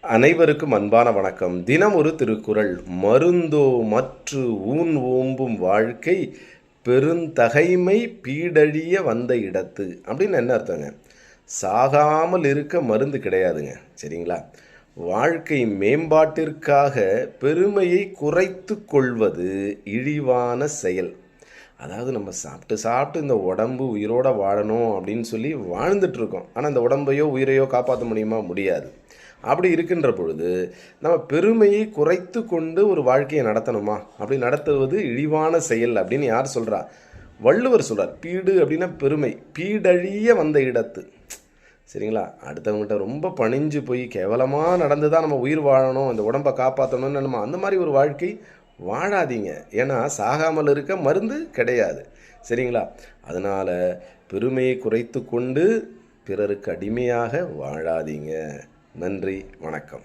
அனைவருக்கும் அன்பான வணக்கம். தினம் ஒரு திருக்குறள். மருந்தோ மற்று ஊன் ஓம்பும் வாழ்க்கை பெருந்தகைமை பீடழிய வந்த இடத்து. அப்படின்னு என்ன அர்த்தங்க? சாகாமல் இருக்க மருந்து கிடையாதுங்க. சரிங்களா? வாழ்க்கை மேம்பாட்டிற்காக பெருமையை குறைத்து கொள்வது இழிவான செயல். அதாவது நம்ம சாப்பிட்டு சாப்பிட்டு இந்த உடம்பு உயிரோடு வாழணும் அப்படின்னு சொல்லி வாழ்ந்துட்டுருக்கோம். ஆனால் இந்த உடம்பையோ உயிரையோ காப்பாற்ற முடியுமா? முடியாது. அப்படி இருக்கின்ற பொழுது நம்ம பெருமையை குறைத்து கொண்டு ஒரு வாழ்க்கையை நடத்தணுமா? அப்படி நடத்துவது இழிவான செயல் அப்படின்னு யார் சொல்கிறா வள்ளுவர் சொல்கிறார் பீடு அப்படின்னா பெருமை பீடழிய வந்த இடத்து. சரிங்களா? அடுத்தவங்ககிட்ட ரொம்ப பணிஞ்சு போய் கேவலமாக நடந்து தான் நம்ம உயிர் வாழணும் இந்த உடம்பை காப்பாற்றணும்னு நம்ம அந்த மாதிரி ஒரு வாழ்க்கை வாழாதீங்க. ஏன்னா சாகாமல் இருக்க மருந்து கிடையாது. சரிங்களா? அதனால் பெருமையை குறைத்து கொண்டு பிறருக்கு அடிமையாக வாழாதீங்க. நன்றி. வணக்கம்.